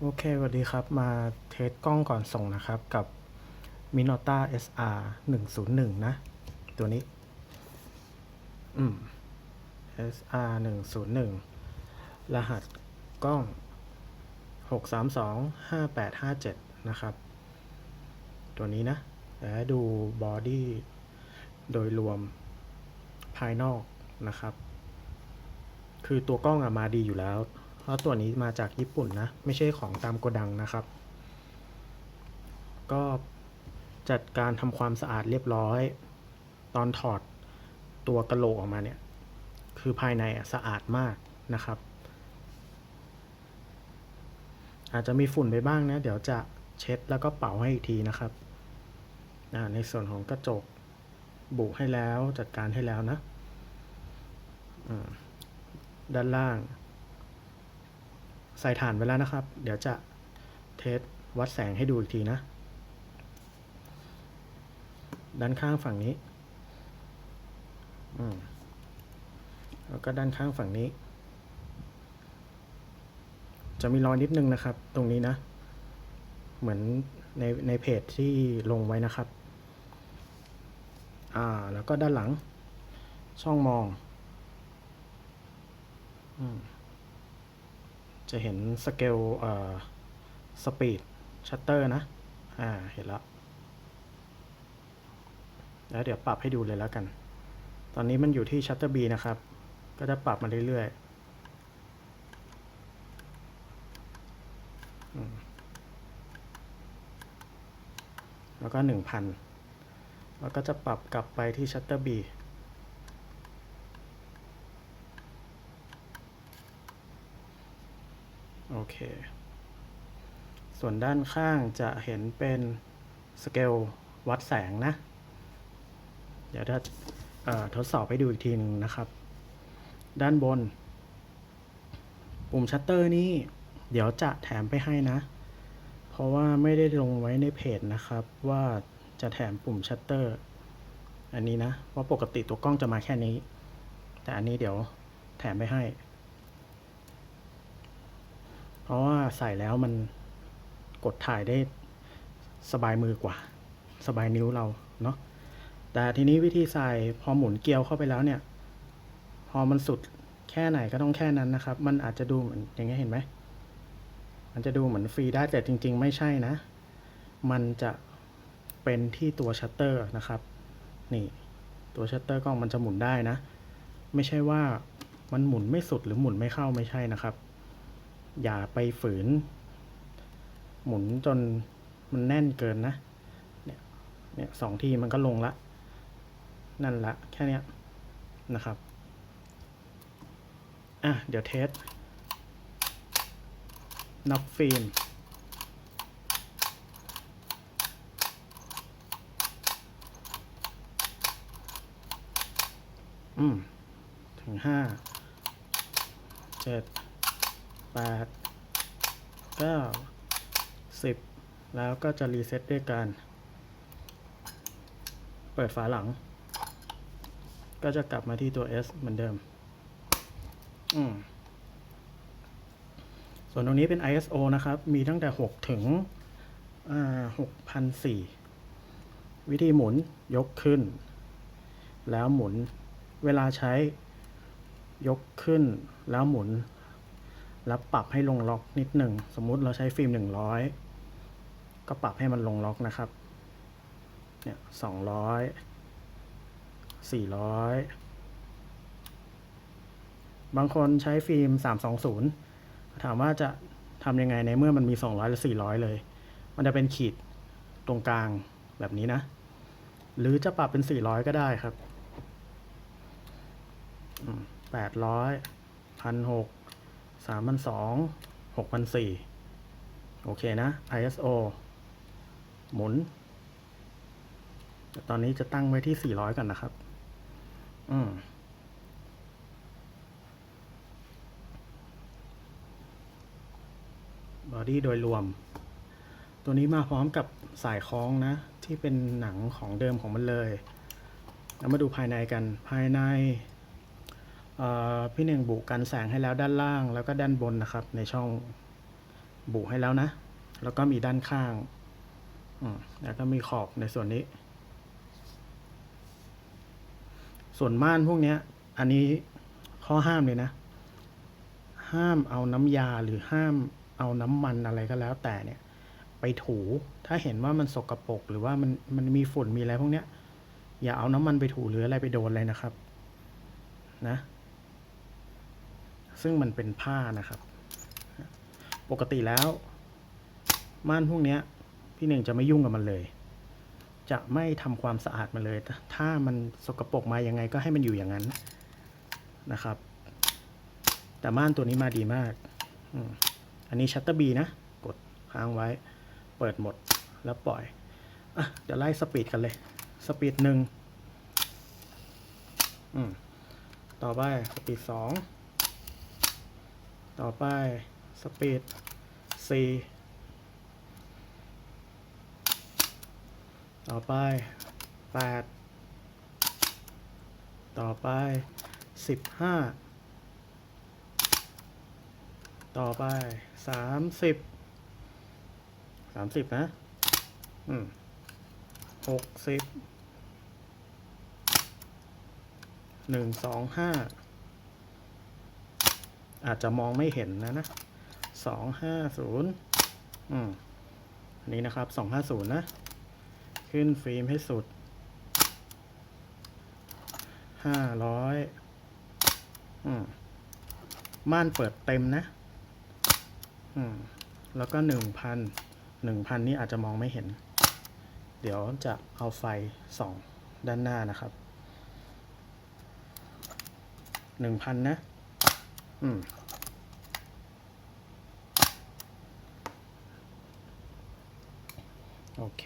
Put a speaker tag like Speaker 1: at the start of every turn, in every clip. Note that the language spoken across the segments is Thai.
Speaker 1: โอเคสวัสดีครับ มาเทสกล้องก่อนส่งนะครับกับ Minota SR 101 นะ ตัวนี้ อืม SR 101 รหัสกล้อง 632 5857 นะครับ ตัวนี้นะแล้วดูบอดี้โดยรวมภายนอกนะครับ คือตัวกล้องอะมาดีอยู่แล้ว เพราะตัวนี้มาจากญี่ปุ่นนะ ไม่ใช่ของตามโกดังนะครับ ก็จัดการทำความสะอาดเรียบร้อย ตอนถอดตัวกระโหลกออกมาเนี่ย คือภายในสะอาดมากนะครับ อาจจะมีฝุ่นไปบ้างนะ เดี๋ยวจะเช็ดแล้วก็เป่าให้อีกทีนะครับ ในส่วนของกระจกบุให้แล้วจัดการให้แล้วนะด้านล่าง ใส่ฐานไว้แล้วนะครับ เดี๋ยวจะเทสวัดแสงให้ดูอีกทีนะ ด้านข้างฝั่งนี้อืมแล้วก็ด้านข้างฝั่งนี้ จะมีรอยนิดนึงนะครับ ตรงนี้นะ เหมือนในในเพจที่ลงไว้นะครับ อ่า แล้วก็ด้านหลัง ช่องมอง จะเห็นสเกลเอ่อสปีดชัตเตอร์นะ อ่า เห็นแล้ว แล้วเดี๋ยวปรับให้ดูเลยแล้วกัน ตอนนี้มันอยู่ที่ชัตเตอร์บีนะครับ ก็จะปรับมาเรื่อยๆ แล้วก็หนึ่งพันแล้วก็จะปรับกลับไปที่ชัตเตอร์บี โอ เค ส่วนด้านข้างจะเห็นเป็นสเกลวัดแสงนะ เดี๋ยวจะทดสอบให้ดูอีกทีหนึงนะครับ ด้านบน ปุ่มชัตเตอร์นี้เดี๋ยวจะแถมไปให้นะ เพราะว่าไม่ได้ลงไว้ในเพจนะครับ ว่าจะแถมปุ่มชัตเตอร์ อันนี้นะ เพราะปกติตัวกล้องจะมาแค่นี้ แต่อันนี้เดี๋ยวแถมไปให้ เพราะว่าใส่แล้วมันกดถ่ายได้สบายมือกว่า สบายนิ้วเราเนาะแต่ทีนี้วิธีใส่พอหมุนเกลียวเข้าไปแล้วเนี่ย พอมันสุดแค่ไหนก็ต้องแค่นั้นนะครับ มันอาจจะดูเหมือนอย่างเงี้ยเห็นไหมมันจะดูเหมือนฟรีได้แต่จริง ๆ ไม่ใช่นะ มันจะเป็นที่ตัวชัตเตอร์นะครับ นี่ตัวชัตเตอร์กล้องมันจะหมุนได้นะ ไม่ใช่ว่ามันหมุนไม่สุดหรือหมุนไม่เข้าไม่ใช่นะครับ อย่าไปฝืน หมุนจนมันแน่นเกินนะ เนี่ย เนี่ยสองทีมันก็ลงละ นั่นละ แค่เนี้ยนะครับ อะ เดี๋ยวเทสน็อกฟิล์มอืม ถึงห้าเจ็ด แปดเก้าสิบแล้วก็จะรีเซ็ตด้วยการ เปิดฝาหลัง ก็จะกลับมาที่ตัว S เหมือนเดิม อืมส่วนตรงนี้เป็น ISO นะครับ มีตั้งแต่ 6 ถึง6,004 วิธีหมุนยกขึ้น แล้วหมุน เวลาใช้ยกขึ้นแล้วหมุน แล้วปรับให้ลงล็อกนิดหนึ่ง สมมุติเราใช้ฟิล์มหนึ่งร้อยก็ปรับให้มันลงล็อกนะครับ เนี่ยสองร้อยสี่ร้อยบางคนใช้ฟิล์มสามสองศูนย์ถามว่าจะทำยังไงในเมื่อมันมีสองร้อยและสี่ร้อยเลย มันจะเป็นขีดตรงกลางแบบนี้นะ หรือจะปรับเป็นสี่ร้อยก็ได้ครับแปดร้อยพันหก สามพันสองหกพันสี่โอเคนะ ISO หมุนแต่ตอนนี้จะตั้งไว้ที่400กันนะครับ อืมบอดี้โดยรวม ตัวนี้มาพร้อมกับสายคล้องนะ ที่เป็นหนังของเดิมของมันเลย แล้วมาดูภายในกันภายใน พี่หนึ่งบุกันแสงให้แล้วด้านล่าง แล้วก็ด้านบนนะครับ ในช่องบุให้แล้วนะ แล้วก็มีด้านข้างแล้วก็มีขอบในส่วนนี้ ส่วนม่านพวกเนี้ยอันนี้ข้อห้ามเลยนะ ห้ามเอาน้ำยาหรือห้ามเอาน้ำมันอะไรก็แล้วแต่เนี่ย ไปถูถ้าเห็นว่ามันสกรปรกหรือว่ามันมันมีฝุ่นมีอะไรพวกเนี้ย อย่าเอาน้ำมันไปถูหรืออะไรไปโดนเลยนะครับ นะ ซึ่งมันเป็นผ้านะครับ ปกติแล้ว ม่านพวกนี้พี่หนึ่งจะไม่ยุ่งกับมันเลย จะไม่ทำความสะอาดมันเลย ถ้ามันสกรปรกมายังไงก็ให้มันอยู่อย่างนั้นนะครับ แต่ม่านตัวนี้มาดีมาก อันนี้ชัตเตอร์บีนะ กดค้างไว้ เปิดหมดแล้วปล่อยอะเดี๋ยวไล่สปีดกันเลย สปีดหนึ่งต่อไปสปีดสอง ต่อไปสปีดสี่ต่อไปแปดต่อไปสิบห้าต่อไปสามสิบสามสิบนะ อืมหกสิบหนึ่งสองห้า อาจจะมองไม่เห็นนะนะสองห้าศูนย์อืมอันนี้นะครับสองห้าศูนย์นะ ขึ้นฟิล์มให้สุดห้าร้อยอืมม่านเปิดเต็มนะ อืม แล้วก็หนึ่งพันหนึ่งพันนี่อาจจะมองไม่เห็น เดี๋ยวจะเอาไฟส่องด้านหน้านะครับหนึ่งพันนะ อืมโอเค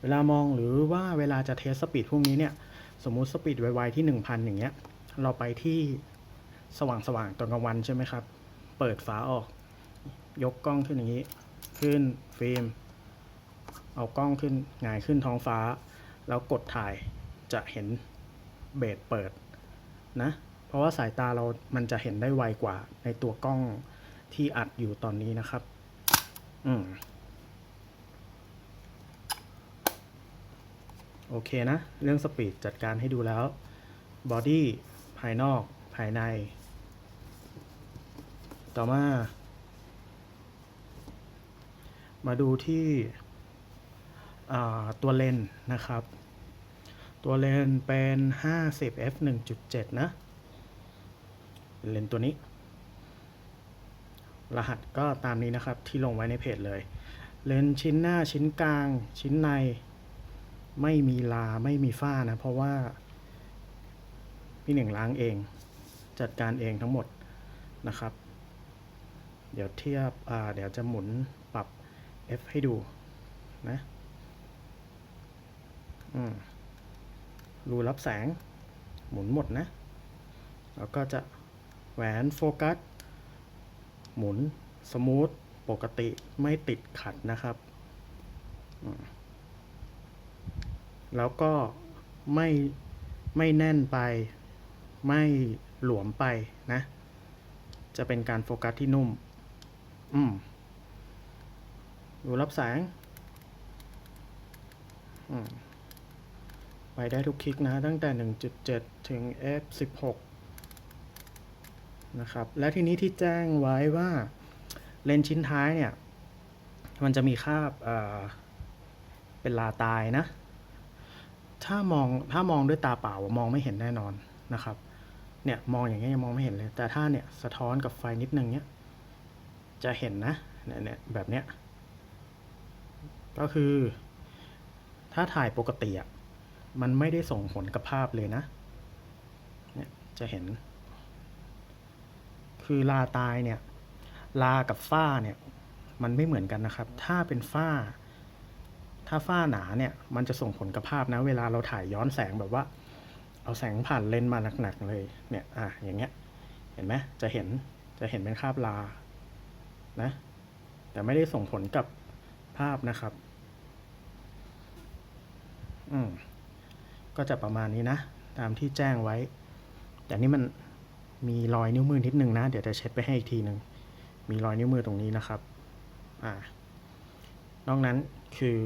Speaker 1: เวลามองหรือว่าเวลาจะเทสสปีดพวกนี้เนี่ย สมมุติสปีดไวๆที่ 1,000 อย่างเงี้ย เราไปที่สว่างๆตอนกลางวันใช่ไหมครับ เปิดฝาออก ยกกล้องขึ้นอย่างนี้ ขึ้นฟิล์ม เอากล้องขึ้นหงายขึ้นท้องฟ้า แล้วกดถ่ายจะเห็นเบสเปิดนะ เพราะว่าสายตาเรามันจะเห็นได้ไวกว่าในตัวกล้องที่อัดอยู่ตอนนี้นะครับ อืม โอเคนะ เรื่องสปีดจัดการให้ดูแล้ว บอดี้ภายนอกภายใน ต่อมา มาดูที่ตัวเลนนะครับ ตัวเลนเป็น 50 f 1.7 นะ เลนส์ตัวนี้ รหัสก็ตามนี้นะครับที่ลงไว้ในเพจเลย เลนส์ชิ้นหน้าชิ้นกลาง ชิ้นใน ไม่มีลาไม่มีฝ้านะ เพราะว่า พี่หนึ่งล้างเอง จัดการเองทั้งหมดนะครับ เดี๋ยวเทียบอ่าเดี๋ยวจะหมุนปรับ F ให้ดูนะอืมรูรับแสงหมุนหมดนะ แล้วก็จะ แหวนโฟกัส หมุนสมูทปกติไม่ติดขัดนะครับ แล้วก็ไม่ไม่แน่นไป ไม่หลวมไปนะ จะเป็นการโฟกัสที่นุ่ม อืมดูรับแสงไปได้ทุกคลิกนะ ตั้งแต่ 1.7 ถึง f16 นะครับ และทีนี้ที่แจ้งไว้ว่าเลนชิ้นท้ายเนี่ย มันจะมีคาบเป็นลาตายนะ ถ้ามองถ้ามองด้วยตาเปล่ามองไม่เห็นแน่นอนนะครับ เนี่ยมองอย่างเงี้ยยังมองไม่เห็นเลย แต่ถ้าเนี่ยสะท้อนกับไฟนิดนึงเนี่ยจะเห็นนะเนี่ยเนี่ยแบบเนี้ยก็คือถ้าถ่ายปกติอะมันไม่ได้ส่งผลกับภาพเลยนะ เนี่ยจะเห็น คือลาตายเนี่ย ลากับฝ้าเนี่ย มันไม่เหมือนกันนะครับ ถ้าเป็นฝ้า ถ้าฝ้าหนาเนี่ย มันจะส่งผลกับภาพนะ เวลาเราถ่ายย้อนแสงแบบว่า เอาแสงผ่านเลนส์มาหนักๆเลย เนี่ย อะอย่างเงี้ย เห็นไหมจะเห็น จะเห็นเป็นคราบลา นะ แต่ไม่ได้ส่งผลกับภาพนะครับ อืม ก็จะประมาณนี้นะ ตามที่แจ้งไว้ แต่นี่มัน มีรอยนิ้วมือนิดนึงนะ เดี๋ยวจะเช็ดไปให้อีกทีหนึ่งมีรอยนิ้วมือตรงนี้นะครับ อ่านอกนั้นคือ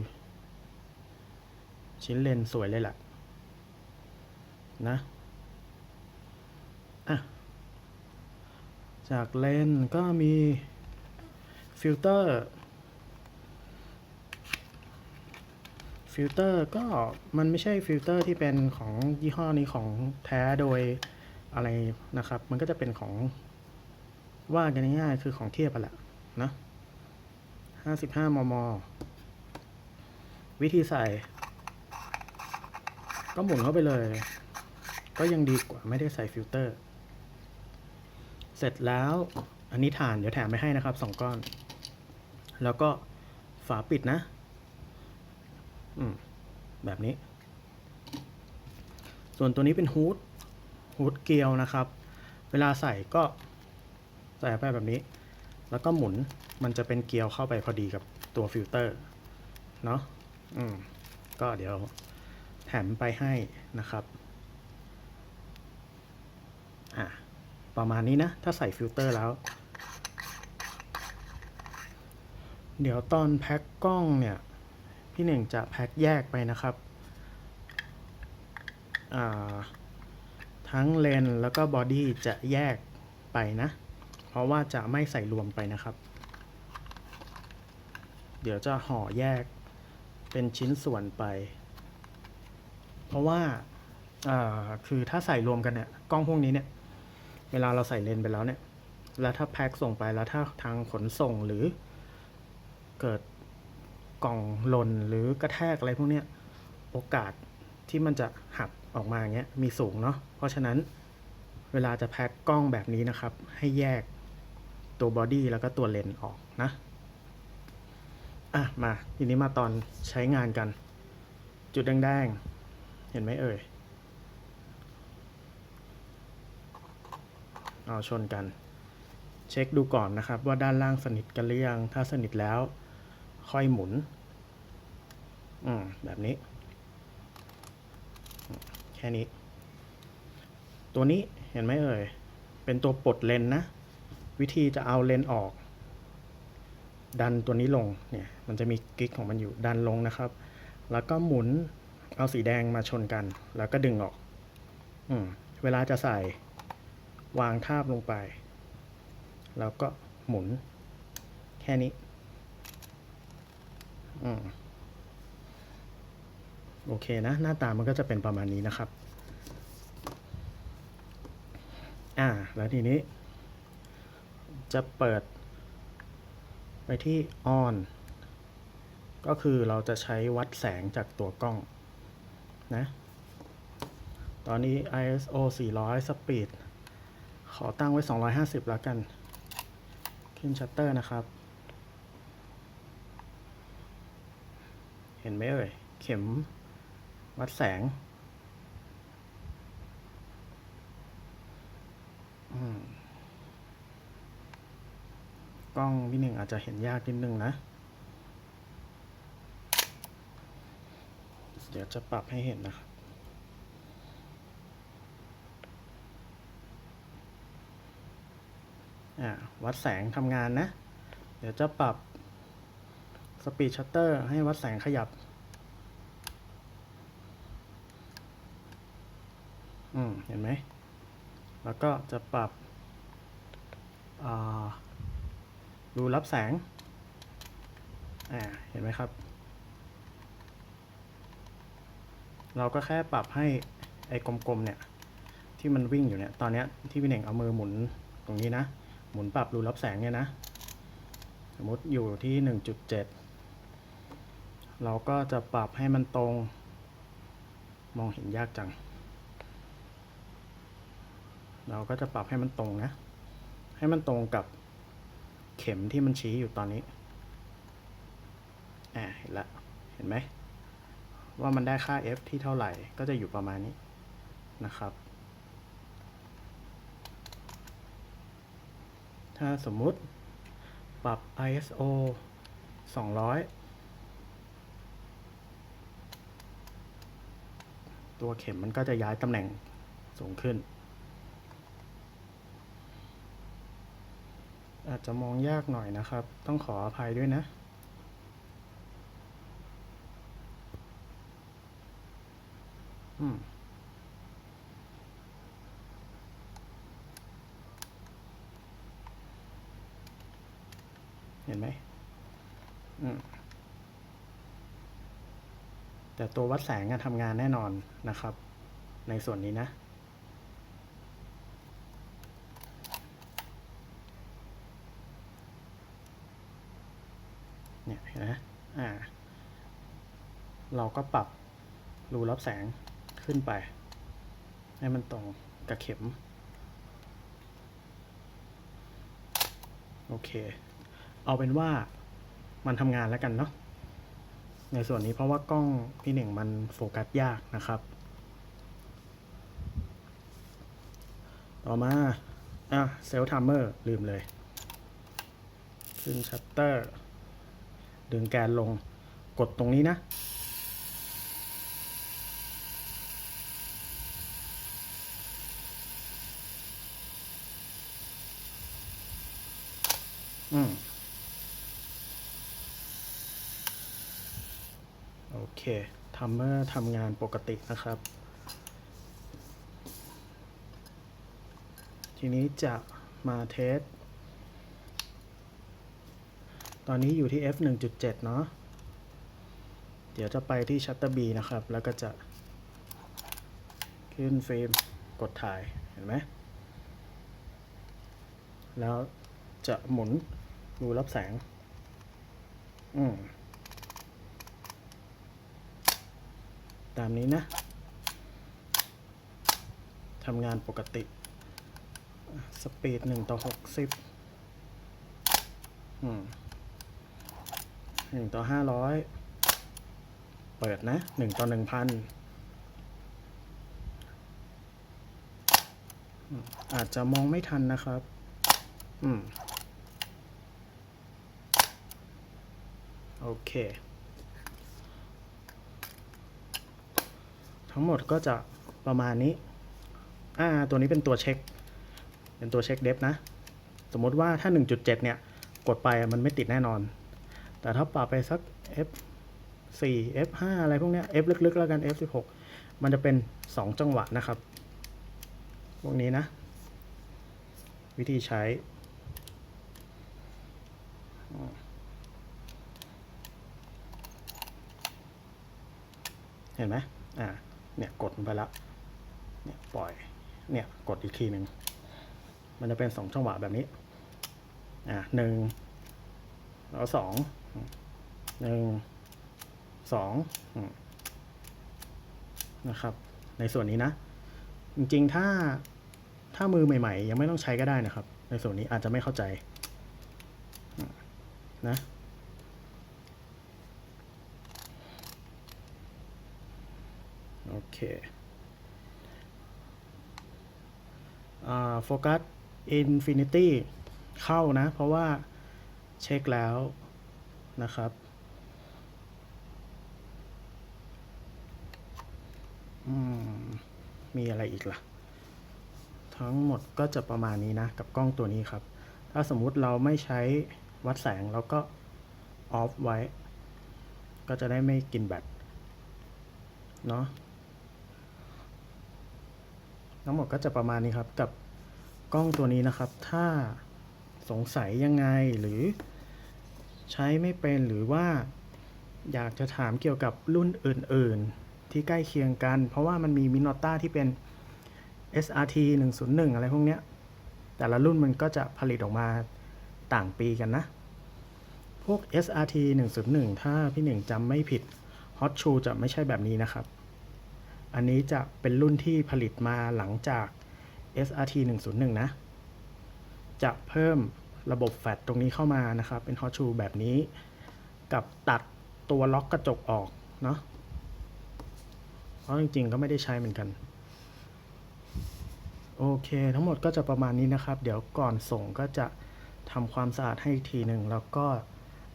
Speaker 1: ชิ้นเลนสวยเลยแหละนะอะจากเลนก็มีฟิลเตอร์ฟิลเตอร์ก็มันไม่ใช่ฟิลเตอร์ที่เป็นของยี่ห้อนี้ของแท้โดย อะไรนะครับ มันก็จะเป็นของว่ากันง่ายๆคือของเทียบไปละนะ55มม วิธีใส่ ก็หมุนเข้าไปเลย ก็ยังดีกว่าไม่ได้ใส่ฟิลเตอร์ เสร็จแล้วอันนี้ฐานเดี๋ยวแถมไปให้นะครับสองก้อน แล้วก็ฝาปิดนะ อืม แบบนี้ ส่วนตัวนี้เป็นฮูด ฮูดเกลียวนะครับ เวลาใส่ก็ใส่ไปแบบนี้ แล้วก็หมุนมันจะเป็นเกลียวเข้าไปพอดีกับตัวฟิลเตอร์เนาะอืมก็เดี๋ยวแถมไปให้นะครับอะประมาณนี้นะ ถ้าใส่ฟิลเตอร์แล้ว เดี๋ยวตอนแพ็คกล้องเนี่ย พี่หนึ่งจะแพ็คแยกไปนะครับ อ่า ทั้งเลนแล้วก็บอดี้จะแยกไปนะ เพราะว่าจะไม่ใส่รวมไปนะครับ เดี๋ยวจะห่อแยกเป็นชิ้นส่วนไป เพราะว่าาคือถ้าใส่รวมกันเนี่ยกล้องพวกนี้เนี่ยเวลาเราใส่เลนไปแล้วเนี่ย แล้วถ้าแพ็คส่งไปแล้วถ้าทางขนส่งหรือ เกิดกล่องหล่นหรือกระแทกอะไรพวกเนี้ยโอกาสที่มันจะหัก ออกมาเงี้ยมีสูงเนาะเพราะฉะนั้นเวลาจะแพ็คกล้องแบบนี้นะครับ ให้แยกตัวบอดี้แล้วก็ตัวเลนส์ออกนะอะมาทีนี้มาตอนใช้งานกัน จุดแดงๆ เห็นไหมเอ่ย เอาชนกัน เช็คดูก่อนนะครับ ว่าด้านล่างสนิทกันหรือยัง ถ้าสนิทแล้วค่อยหมุน อืม แบบนี้ ค่นี้ ตัวนี้เห็นไหมเอ่ย เป็นตัวปลดเลนนะ วิธีจะเอาเลนออก ดันตัวนี้ลง เนี่ย มันจะมีกิ๊กของมันอยู่ ดันลงนะครับ แล้วก็หมุน เอาสีแดงมาชนกัน แล้วก็ดึงออก อืม เวลาจะใส่ วางทาบลงไป แล้วก็หมุน แค่นี้ อืม โอเคนะ หน้าตามันก็จะเป็นประมาณนี้นะครับ อ่า แล้วทีนี้ จะเปิด ไปที่ on ก็คือเราจะใช้วัดแสงจากตัวกล้องนะ ตอนนี้ ISO 400 speed ขอตั้งไว้ 250 แล้วกัน ขึ้นชัตเตอร์นะครับ เห็นไหมเอ่ย เข็ม วัดแสง กล้องพี่หนึ่งอาจจะเห็นยากนิดนึงนะ เดี๋ยวจะปรับให้เห็นนะวัดแสงทำงานนะ เดี๋ยวจะปรับสปีดชัตเตอร์ให้วัดแสงขยับ อืมเห็นไหม แล้วก็จะปรับรูรับแสง อ่า เห็นไหมครับ เราก็แค่ปรับให้ไอ้กลมๆเนี่ย ที่มันวิ่งอยู่เนี่ย ตอนนี้ที่พี่เน่งเอามือหมุนตรงนี้นะ หมุนปรับรูรับแสงเนี่ยนะ สมมติอยู่ที่หนึ่งจุดเจ็ดเราก็จะปรับให้มันตรง มองเห็นยากจัง เราก็จะปรับให้มันตรงนะ ให้มันตรงกับเข็มที่มันชี้อยู่ตอนนี้อ่าเห็นละเห็นไหมว่ามันได้ค่า f ที่เท่าไหร่ก็จะอยู่ประมาณนี้นะครับ ถ้าสมมุติปรับ ISO 200 ตัวเข็มมันก็จะย้ายตำแหน่งสูงขึ้น อาจจะมองยากหน่อยนะครับ ต้องขออภัยด้วยนะ อืมเห็นไหมอืมแต่ตัววัดแสงทำงานแน่นอนนะครับ ในส่วนนี้นะ เนี่ยเห็นไหมอ่าเราก็ปรับรูรับแสงขึ้นไป ให้มันตรงกับเข็ม โอเค เอาเป็นว่ามันทำงานแล้วกันเนาะในส่วนนี้เพราะว่ากล้องพี่หนึ่งมันโฟกัสยากนะครับ ต่อมา อะเซลล์ทัมเมอร์ลืมเลย ขึ้นชัตเตอร์ ดึงแกนลงกดตรงนี้นะ อืม โอเคทัมเมอร์ทำงานปกตินะครับ ทีนี้จะมาเทส ตอนนี้อยู่ที่ f 1.7 เนาะ เดี๋ยวจะไปที่ Shutter B นะครับ แล้วก็จะขึ้นเฟรมกดถ่าย เห็นไหม แล้วจะหมุนรูรับแสง อืม ตามนี้นะ ทำงานปกติ สปีดหนึ่งต่อหกสิบอืม หนึ่งต่อห้าร้อยเปิดนะหนึ่งต่อหนึ่งพันอาจจะมองไม่ทันนะครับ อืม โอเค ทั้งหมดก็จะประมาณนี้ อ่า ตัวนี้เป็นตัวเช็ค เป็นตัวเช็คเดฟนะ สมมติว่าถ้า 1.7 เนี่ย กดไปมันไม่ติดแน่นอน แต่ถ้าปรับไปสัก F 4 F 5อะไรพวกนี้ F ลึกๆ แล้วกัน F 16มันจะเป็น 2 จังหวะนะครับ พวกนี้นะ วิธีใช้ เห็นไหมอ่า เนี่ย กดไปแล้ว เนี่ย ปล่อย เนี่ย กดอีกทีหนึ่ง มันจะเป็นสองจังหวะแบบนี้ อ่าหนึ่งแล้วสอง หนึ่งสองนะครับ ในส่วนนี้นะ จริงๆ ถ้าถ้ามือใหม่ ๆ ยังไม่ต้องใช้ก็ได้นะครับ ในส่วนนี้อาจจะไม่เข้าใจนะโอเคโฟกัสอินฟินิตี้เข้านะ เพราะว่าเช็คแล้วนะครับ มีอะไรอีกล่ะ ทั้งหมดก็จะประมาณนี้นะ กับกล้องตัวนี้ครับ ถ้าสมมุติเราไม่ใช้วัดแสงเราก็ออฟไว้ ก็จะได้ไม่กินแบตเนาะทั้งหมดก็จะประมาณนี้ครับกับกล้องตัวนี้นะครับ ถ้าสงสัยยังไงหรือใช้ไม่เป็นหรือว่าอยากจะถามเกี่ยวกับรุ่นอื่น ๆ ที่ใกล้เคียงกัน เพราะว่ามันมีมินอต้าที่เป็น SRT 101 อะไรพวกเนี้ย แต่ละรุ่นมันก็จะผลิตออกมาต่างปีกันนะ พวก SRT 101 ถ้าพี่หนึ่งจำไม่ผิด Hot Shoe จะไม่ใช่แบบนี้นะครับ อันนี้จะเป็นรุ่นที่ผลิตมาหลังจาก SRT 101 นะ จะเพิ่มระบบแฟลชตรงนี้เข้ามานะครับ เป็น Hot Shoe แบบนี้ กับตัดตัวล็อกกระจกออกเนาะ เพราะจริงๆก็ไม่ได้ใช้เหมือนกัน โอเค ทั้งหมดก็จะประมาณนี้นะครับ เดี๋ยวก่อนส่งก็จะทำความสะอาดให้อีกทีหนึ่งแล้วก็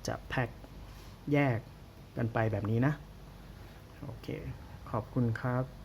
Speaker 1: จะแพ็คแยกกันไปแบบนี้นะ โอเค ขอบคุณครับ